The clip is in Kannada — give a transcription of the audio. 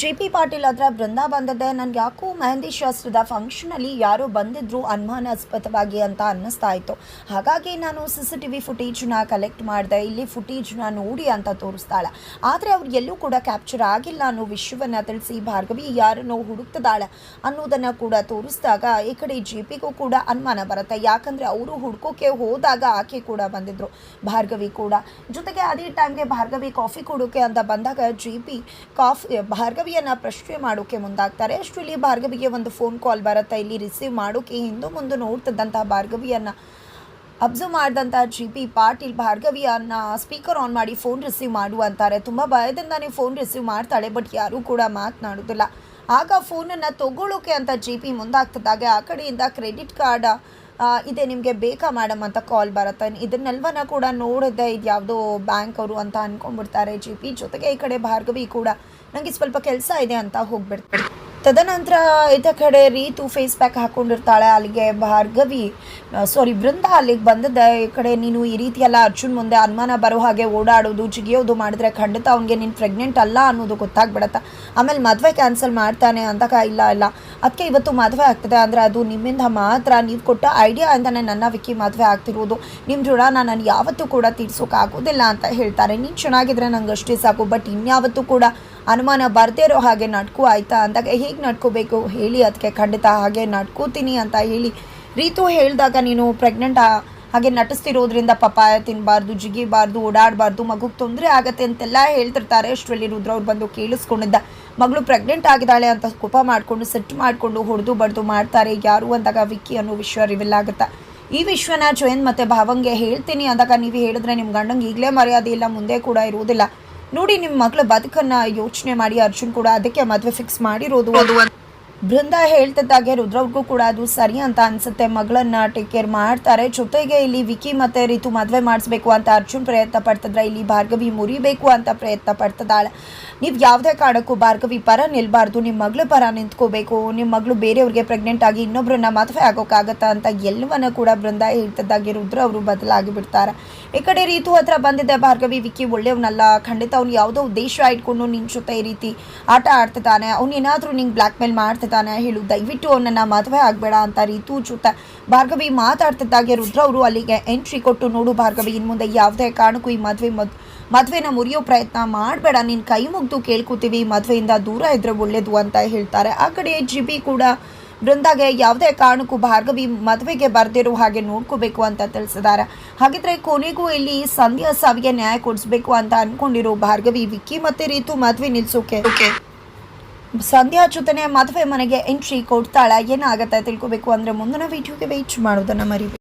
ಜೆ ಪಿ ಪಾಟೀಲ್ ಹತ್ರ ಬೃಂದ ಬಂದದ್ದೆ ನನ್ಗೆ ಯಾಕೋ ಮೆಹಂದಿ ಶಾಸ್ತ್ರದ ಫಂಕ್ಷನಲ್ಲಿ ಯಾರೋ ಬಂದಿದ್ರು ಅನುಮಾನಾಸ್ಪದವಾಗಿ ಅಂತ ಅನ್ನಿಸ್ತಾ ಇತ್ತು. ಹಾಗಾಗಿ ನಾನು ಸಿ ಸಿ ಟಿ ವಿ ಫುಟೇಜ್ನ ಕಲೆಕ್ಟ್ ಮಾಡಿದೆ, ಇಲ್ಲಿ ಫುಟೇಜ್ನ ನೋಡಿ ಅಂತ ತೋರಿಸ್ತಾಳೆ. ಆದರೆ ಅವ್ರು ಎಲ್ಲೂ ಕೂಡ ಕ್ಯಾಪ್ಚರ್ ಆಗಿಲ್ಲ ಅನ್ನೋ ವಿಷಯವನ್ನು ತಿಳಿಸಿ, ಭಾರ್ಗವಿ, ಯಾರನ್ನೋ ಹುಡುಕ್ತಿದ್ದಾಳೆ ಅನ್ನೋದನ್ನು ಕೂಡ ತೋರಿಸಿದಾಗ ಈ ಕಡೆ ಜೆ ಪಿಗೂ ಕೂಡ ಅನುಮಾನ ಬರುತ್ತೆ. ಯಾಕಂದರೆ ಅವರು ಹುಡ್ಕೋಕೆ ಹೋದಾಗ ಆಕೆ ಕೂಡ ಬಂದಿದ್ರು, ಭಾರ್ಗವಿ ಕೂಡ. ಜೊತೆಗೆ ಅದೇ ಟೈಮ್ಗೆ ಭಾರ್ಗವಿ ಕಾಫಿ ಕೊಡೋಕೆ ಅಂತ ಬಂದಾಗ ಜೆ ಪಿ ಕಾಫಿ ಭಾರ್ಗವಿಯನ್ನ ಪ್ರಶ್ನೆ ಮಾಡೋಕೆ ಮುಂದಾಗ್ತಾರೆ. ಅಷ್ಟರಲ್ಲಿ ಭಾರ್ಗವಿಗೆ ಒಂದು ಫೋನ್ ಕಾಲ್ ಬರುತ್ತೆ ಇಲ್ಲಿ ರಿಸೀವ್ ಮಾಡೋಕೆ ಹಿಂದೂ ಮುಂದೆ ನೋಡ್ತಿದ್ದಂತಹ ಭಾರ್ಗವಿಯನ್ನ ಅಬ್ಸರ್ವ್ ಮಾಡಿದಂಥ ಜಿ ಪಿ ಪಾಟೀಲ್ ಭಾರ್ಗವಿಯನ್ನ ಸ್ಪೀಕರ್ ಆನ್ ಮಾಡಿ ಫೋನ್ ರಿಸೀವ್ ಮಾಡು ಅಂತಾರೆ. ತುಂಬ ಭಯದಿಂದನೇ ಫೋನ್ ರಿಸೀವ್ ಮಾಡ್ತಾಳೆ ಬಟ್ ಯಾರೂ ಕೂಡ ಮಾತನಾಡೋದಿಲ್ಲ. ಆಗ ಫೋನನ್ನು ತಗೊಳ್ಳೋಕೆ ಅಂತ ಜಿ ಪಿ ಮುಂದಾಗ್ತಿದ್ದಾಗ, ಆ ಕಡೆಯಿಂದ ಕ್ರೆಡಿಟ್ ಕಾರ್ಡ್ ಇದೆ, ನಿಮಗೆ ಬೇಕಾ ಮೇಡಮ್ ಅಂತ ಕಾಲ್ ಬರುತ್ತೆ. ಇದನ್ನೆಲ್ವನ ಕೂಡ ನೋಡಿದ್ದೆ ಇದು ಯಾವುದೋ ಬ್ಯಾಂಕ್ ಅವರು ಅಂತ ಅನ್ಕೊಂಡ್ಬಿಡ್ತಾರೆ. ಜಿ ಪಿ ಜೊತೆಗೆ ಈ ಕಡೆ ಭಾರ್ಗವಿ ಕೂಡ ನನಗೆ ಸ್ವಲ್ಪ ಕೆಲಸ ಇದೆ ಅಂತ ಹೋಗ್ಬಿಡ್ತಾರೆ. ತದನಂತರ ಇದ ಕಡೆ ರೀತು ಫೇಸ್ ಪ್ಯಾಕ್ ಹಾಕೊಂಡಿರ್ತಾಳೆ. ಅಲ್ಲಿಗೆ ಭಾರ್ಗವಿ ಸಾರಿ ಬೃಂದ ಅಲ್ಲಿಗೆ ಬಂದಿದ್ದೆ ಈ ಕಡೆ ನೀನು ಈ ರೀತಿ ಎಲ್ಲ ಅರ್ಜುನ್ ಮುಂದೆ ಅನುಮಾನ ಬರೋ ಹಾಗೆ ಓಡಾಡೋದು, ಜಿಗಿಯೋದು ಮಾಡಿದ್ರೆ ಖಂಡಿತ ಅವ್ನಿಗೆ ನೀನು ಪ್ರೆಗ್ನೆಂಟ್ ಅಲ್ಲ ಅನ್ನೋದು ಗೊತ್ತಾಗ್ಬಿಡತ್ತ. ಆಮೇಲೆ ಮದುವೆ ಕ್ಯಾನ್ಸಲ್ ಮಾಡ್ತಾನೆ ಅಂತ ಇಲ್ಲ ಇಲ್ಲ. ಅದಕ್ಕೆ ಇವತ್ತು ಮದುವೆ ಆಗ್ತದೆ. ಅಂದರೆ ಅದು ನಿಮ್ಮಿಂದ ಮಾತ್ರ ನೀವು ಕೊಟ್ಟ ಐಡಿಯಾ ಅಂತಲೇ ನನ್ನ ವಿಕ್ಕಿ ಮದುವೆ ಆಗ್ತಿರೋದು. ನಿಮ್ಮ ಋಣ ನಾನು ಯಾವತ್ತೂ ಕೂಡ ತೀರ್ಸೋಕ್ಕಾಗೋದಿಲ್ಲ ಅಂತ ಹೇಳ್ತಾರೆ. ನೀನು ಚೆನ್ನಾಗಿದ್ರೆ ನಂಗೆ ಅಷ್ಟೇ ಸಾಕು. ಬಟ್ ಇನ್ಯಾವತ್ತೂ ಕೂಡ ಅನುಮಾನ ಬರದೇ ಇರೋ ಹಾಗೆ ನಡ್ಕೋ ಆಯಿತಾ ಅಂದಾಗ ಹೇಗೆ ನಡ್ಕೋಬೇಕು? ಹೇಳಿ ಅದಕ್ಕೆ ಖಂಡಿತ ಹಾಗೆ ನಡ್ಕೋತೀನಿ ಅಂತ ಹೇಳಿ. ರೀತು ಹೇಳಿದಾಗ ನೀನು ಪ್ರೆಗ್ನೆಂಟ್ ಹಾಗೆ ನಟಿಸ್ತಿರೋದ್ರಿಂದ ಪಪಾಯ ತಿನ್ನಬಾರ್ದು ಜಿಗಿಬಾರ್ದು, ಓಡಾಡಬಾರ್ದು, ಮಗುಗೆ ತೊಂದರೆ ಆಗತ್ತೆ ಅಂತೆಲ್ಲ ಹೇಳ್ತಿರ್ತಾರೆ. ಅಷ್ಟರಲ್ಲಿ ರುದ್ರ ಅವ್ರು ಬಂದು ಕೇಳಿಸ್ಕೊಂಡಿದ್ದ. ಮಗಳು ಪ್ರೆಗ್ನೆಂಟ್ ಆಗಿದ್ದಾಳೆ ಅಂತ ಕೋಪ ಮಾಡಿಕೊಂಡು ಸೆಟ್ ಮಾಡಿಕೊಂಡು ಹೊಡೆದು ಬಡ್ದು ಮಾಡ್ತಾರೆ. ಯಾರು ಅಂದಾಗ ವಿಕ್ಕಿ ಅನ್ನೋ ವಿಷಯ ರಿವೀಲ್ ಆಗುತ್ತಾ? ಈ ವಿಶ್ವನ ಜಯಂತ್ ಮತ್ತು ಭಾವಂಗೆ ಹೇಳ್ತೀನಿ ಅಂದಾಗ ನೀವು ಹೇಳಿದ್ರೆ ನಿಮ್ಮ ಗಂಡಂಗೆ ಈಗಲೇ ಮರ್ಯಾದೆ ಇಲ್ಲ, ಮುಂದೆ ಕೂಡ ಇರುವುದಿಲ್ಲ ನೋಡಿ ನಿಮ್ಮ ಮಗಳ ಬದುಕನ್ನು ಯೋಚನೆ ಮಾಡಿ ಅರ್ಜುನ್ ಕೂಡ ಅದಕ್ಕೆ ಮದುವೆ ಫಿಕ್ಸ್ ಮಾಡಿರೋದು. ಅದು ಬೃಂದ ಹೇಳ್ತಿದ್ದಾಗೆ ರುದ್ರವ್ರಿಗೂ ಕೂಡ ಅದು ಸರಿ ಅಂತ ಅನ್ಸುತ್ತೆ. ಮಗಳನ್ನ ಟೇಕ್ ಕೇರ್ ಮಾಡ್ತಾರೆ. ಜೊತೆಗೆ ಇಲ್ಲಿ ವಿಕಿ ಮತ್ತೆ ರೀತು ಮದುವೆ ಮಾಡಿಸ್ಬೇಕು ಅಂತ ಅರ್ಜುನ್ ಪ್ರಯತ್ನ ಪಡ್ತಿದ್ರೆ ಇಲ್ಲಿ ಭಾರ್ಗವಿ ಮುರಿಬೇಕು ಅಂತ ಪ್ರಯತ್ನ ಪಡ್ತಿದ್ದಾಳೆ. ನೀವು ಯಾವುದೇ ಕಾರಣಕ್ಕೂ ಭಾರ್ಗವಿ ಪರ ನಿಲ್ಬಾರ್ದು. ನಿಮ್ಮ ಮಗಳ ಪರ ನಿಂತ್ಕೋಬೇಕು. ನಿಮ್ಮ ಮಗಳು ಬೇರೆಯವ್ರಿಗೆ ಪ್ರೆಗ್ನೆಂಟ್ ಆಗಿ ಇನ್ನೊಬ್ಬರನ್ನ ಮದುವೆ ಆಗೋಕ್ಕಾಗತ್ತಾ ಅಂತ ಎಲ್ಲವನ್ನ ಕೂಡ ಬೃಂದ ಹೇಳ್ತಿದ್ದಾಗೆ ರುದ್ರ ಅವರು ಬದಲಾಗಿ ಬಿಡ್ತಾರೆ. ಈ ಕಡೆ ರೀತು ಹತ್ರ ಬಂದಿದ್ದೆ ಭಾರ್ಗವಿ. ವಿಕಿ ಒಳ್ಳೆಯವನಲ್ಲ. ಖಂಡಿತ ಅವ್ನು ಯಾವುದೋ ಉದ್ದೇಶ ಇಟ್ಕೊಂಡು ನಿನ್ನ ಜೊತೆ ಈ ರೀತಿ ಆಟ ಆಡ್ತಿದ್ದಾನೆ. ಅವ್ನು ಏನಾದರೂ ನಿಂಗೆ ಬ್ಲ್ಯಾಕ್ ಮೇಲ್ ಮಾಡ್ತಿದ್ದಾನೆ. ಹೇಳು, ದಯವಿಟ್ಟು ಅವನನ್ನು ಮದುವೆ ಆಗಬೇಡ ಅಂತ ರೀತು ಜೊತೆ ಭಾರ್ಗವಿ ಮಾತಾಡ್ತಿದ್ದಾಗೆ ರುದ್ರ ಅವರು ಅಲ್ಲಿಗೆ ಎಂಟ್ರಿ ಕೊಟ್ಟು, ನೋಡು ಭಾರ್ಗವಿ ಇನ್ನು ಮುಂದೆ ಯಾವುದೇ ಕಾರಣಕ್ಕೂ ಈ ಮದುವೆ ಮದ್, ಮದುವೆನ ಮುರಿಯೋ ಪ್ರಯತ್ನ ಮಾಡಬೇಡ. ನೀನು ಕೈ ಮುಗ್ದು ಕೇಳ್ಕೊತೀವಿ, ಮದುವೆಯಿಂದ ದೂರ ಇದ್ರೆ ಒಳ್ಳೇದು ಅಂತ ಹೇಳ್ತಾರೆ. ಆ ಕಡೆ ಜಿಬಿ ಕೂಡ ಬೃಂದಾಗೆ ಯಾವುದೇ ಕಾರಣಕ್ಕೂ ಭಾರ್ಗವಿ ಮದುವೆಗೆ ಬರ್ದಿರೋ ಹಾಗೆ ನೋಡ್ಕೋಬೇಕು ಅಂತ ತಿಳಿಸಿದ್ದಾರೆ. ಹಾಗಿದ್ರೆ ಕೊನೆಗೂ ಇಲ್ಲಿ ಸಂಧ್ಯಾ ಸಾವಿಗೆ ನ್ಯಾಯ ಕೊಡಿಸ್ಬೇಕು ಅಂತ ಅನ್ಕೊಂಡಿರೋ ಭಾರ್ಗವಿ, ವಿಕ್ಕಿ ಮತ್ತೆ ರೀತು ಮದುವೆ ನಿಲ್ಸೋಕೆ ಸಂಧ್ಯಾ ಜೊತೆ ಮದುವೆ ಮನೆಗೆ ಎಂಟ್ರಿ ಕೊಡ್ತಾಳೆ. ಏನಾಗುತ್ತೆ ತಿಳ್ಕೊಬೇಕು ಅಂದ್ರೆ ಮುಂದಿನ ವಿಡಿಯೋಗೆ ವೆಯ್ಟ್ ಮಾಡೋದನ್ನ ಮರಿ